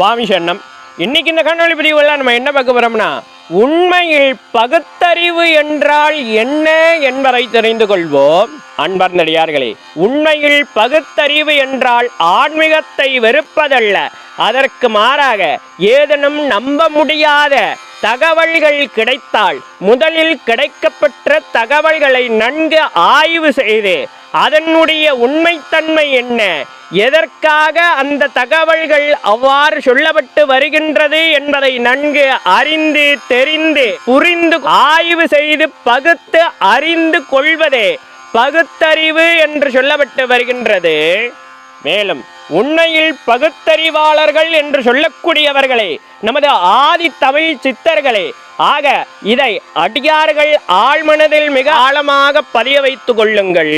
சுவாமி சரணம். இன்னைக்கு இந்த கண்ணொளி பதிவுல நம்ம என்ன பார்க்க போறோம்னா உண்மையில் பகுத்தறிவு என்றால் என்ன என்பதை தெரிந்து கொள்வோம். அன்பர்ந்தடியார்களே உண்மையில் பகுத்தறிவு என்றால் ஆன்மீகத்தை வெறுப்பதல்ல. அதற்கு மாறாக ஏதேனும் நம்ப முடியாத தகவல்கள் கிடைத்தால் முதலில் கிடைக்கப்பெற்ற தகவல்களை நன்கு ஆய்வு செய்து அதனுடைய உண்மைத்தன்மை என்ன எதற்காக அந்த தகவல்கள் அவ்வாறு சொல்லப்பட்டு வருகின்றது என்பதை நன்கு அறிந்து தெரிந்து புரிந்து ஆய்வு செய்து பகுத்து அறிந்து கொள்வதே பகுத்தறிவு என்று சொல்லப்பட்டு வருகின்றது. மேலும் உண்மையில் பகுத்தறிவாளர்கள் என்று சொல்லக்கூடியவர்களே நமது ஆதி தமிழ் சித்தர்களே ஆக இதை அடியார்கள் ஆழ்மனதில் மிக ஆழமாக பதிய வைத்துக் கொள்ளுங்கள்.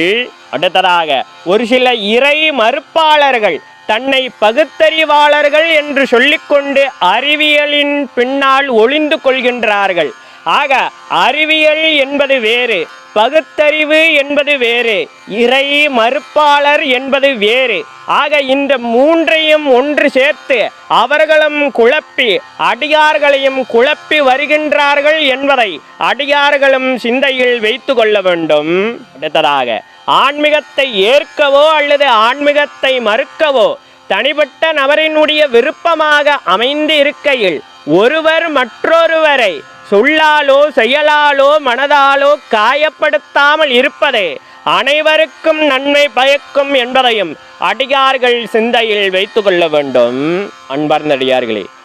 அடுத்ததாக ஒரு சில இறை மறுப்பாளர்கள் தன்னை பகுத்தறிவாளர்கள் என்று சொல்லிக்கொண்டு அறிவியலின் பின்னால் ஒளிந்து கொள்கின்றார்கள். ஆக அறிவியல் என்பது வேறு பகுத்தறிவு என்பது வேறு இறை மறுப்பாளர் என்பது வேறு. ஆக இந்த மூன்றையும் ஒன்று சேர்த்து அவர்களும் குழப்பி அடியார்களையும் குழப்பி வருகின்றார்கள் என்பதை அடியார்களும் சிந்தையில் வைத்து கொள்ள வேண்டும். அடுத்ததாக ஆன்மீகத்தை ஏற்கவோ அல்லது ஆன்மீகத்தை மறுக்கவோ தனிப்பட்ட நபரினுடைய விருப்பமாக அமைந்து இருக்கையில் ஒருவர் மற்றொருவரை சொல்லாலோ செயலாலோ மனதாலோ காயப்படுத்தாமல் இருப்பதே அனைவருக்கும் நன்மை பயக்கும் என்பதையும் அடியார்கள் சிந்தையில் வைத்து கொள்ள வேண்டும். அன்பார்ந்த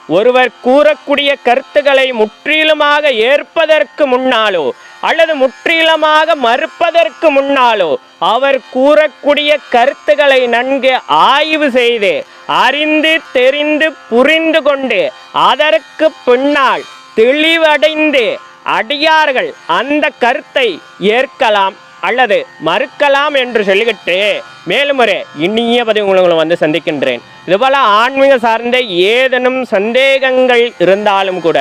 ஒருவர் கூறக்கூடிய கருத்துக்களை முற்றிலுமாக ஏற்பதற்கு முன்னாலோ அல்லது முற்றிலுமாக மறுப்பதற்கு முன்னாலோ அவர் கூறக்கூடிய கருத்துக்களை நன்கு ஆய்வு செய்து அறிந்து தெரிந்து புரிந்து கொண்டு அதற்கு பின்னால் தெளிவடைந்து அடியார்கள் அந்த கருத்தை ஏற்கலாம் அல்லது மறுக்கலாம் என்று சொல்லிக்கிட்டு மேலும் ஒரு இனிய பதிவு உங்களை வந்து சந்திக்கின்றேன். இதுபோல ஆன்மீக சார்ந்த ஏதேனும் சந்தேகங்கள் இருந்தாலும் கூட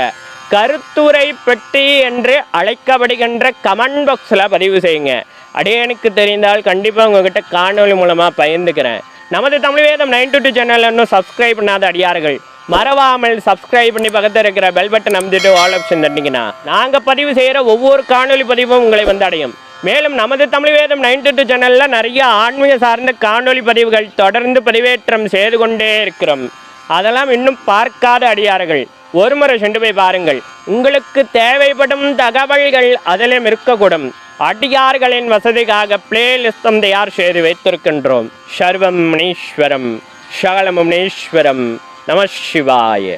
கருத்துரை பெட்டி என்று அழைக்கப்படுகின்ற கமெண்ட் பாக்ஸில் பதிவு செய்யுங்க. அடியனுக்கு தெரிந்தால் கண்டிப்பாக உங்ககிட்ட காணொலி மூலமாக பயந்துக்கிறேன். நமது Tamil Vedam nine two two channel இன்னும் சப்ஸ்கிரைப் பண்ணாத அடியார்கள் மறவாமல் சப்ஸ்கிரைப் பண்ணி பக்கத்தில் இருக்கிற பெல் பட்டன் அமைச்சிட்டு ஆல் ஆப்ஷன் தட்டிங்கன்னா நாங்கள் பதிவு செய்கிற ஒவ்வொரு காணொலி பதிவும் உங்களை வந்து அடையும். மேலும் நமது தமிழ் வேதம் நைன்டி டூ சேனலில் நிறைய ஆன்மீக சார்ந்த காணொலி பதிவுகள் தொடர்ந்து பதிவேற்றம் செய்து கொண்டே இருக்கிறோம். அதெல்லாம் இன்னும் பார்க்காத அடியார்கள். ஒரு முறை சென்று போய் பாருங்கள். உங்களுக்கு தேவைப்படும் தகவல்கள் அதிலும் இருக்கக்கூடும். அடியார்களின் வசதிக்காக பிளேலிஸ்டம் தயார் செய்து வைத்திருக்கின்றோம்? சர்வம் முனீஸ்வரம் சகலமுனீஸ்வரம் नमः शिवाय